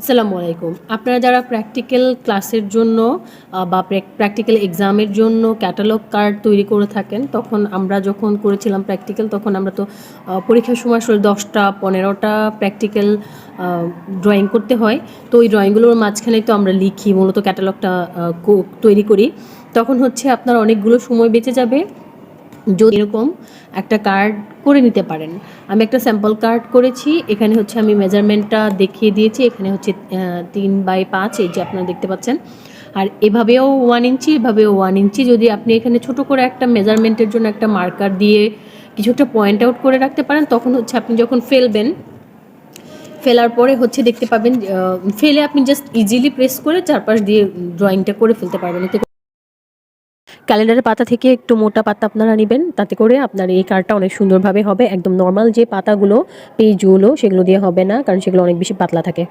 আসসালামু আলাইকুম। আপনারা যারা প্র্যাকটিক্যাল ক্লাসের জন্য বা প্র্যাকটিক্যাল এক্সামের জন্য ক্যাটালগ কার্ড তৈরি করে থাকেন, তখন আমরা যখন করেছিলাম প্র্যাকটিক্যাল তখন আমরা তো পরীক্ষার সময় আসলে দশটা, পনেরোটা প্র্যাকটিক্যাল ড্রয়িং করতে হয়। তো ওই ড্রয়িংগুলোর মাঝখানে তো আমরা লিখি, মূলত ক্যাটালগটা তৈরি করি। তখন হচ্ছে আপনার অনেকগুলো সময় বেঁচে যাবে। যদি এরকম একটা কার্ড করে নিতে পারেন। আমি একটা স্যাম্পল কার্ড করেছি, এখানে হচ্ছে আমি মেজারমেন্টটা দেখিয়ে দিয়েছি, এখানে হচ্ছে তিন বাই পাঁচ, এই যে আপনারা দেখতে পাচ্ছেন। আর এভাবেও ওয়ান ইঞ্চি এভাবেও ওয়ান ইঞ্চি যদি আপনি এখানে ছোট করে একটা মেজারমেন্টের জন্য একটা মার্কার দিয়ে কিছু একটা পয়েন্ট আউট করে রাখতে পারেন, তখন হচ্ছে আপনি যখন ফেলবেন, ফেলার পরে হচ্ছে দেখতে পাবেন ফেলে আপনি জাস্ট ইজিলি প্রেস করে চারপাশ দিয়ে ড্রয়িংটা করে ফেলতে পারবেন। এতে ক্যালেন্ডারের পাতা থেকে একটু মোটা পাতা আপনারা নেবেন, তাতে করে আপনার এই কার্ডটা অনেক সুন্দরভাবে হবে। একদম নর্মাল যে পাতাগুলো, পেজগুলো, সেগুলো দিয়ে হবে না, কারণ সেগুলো অনেক বেশি পাতলা থাকে।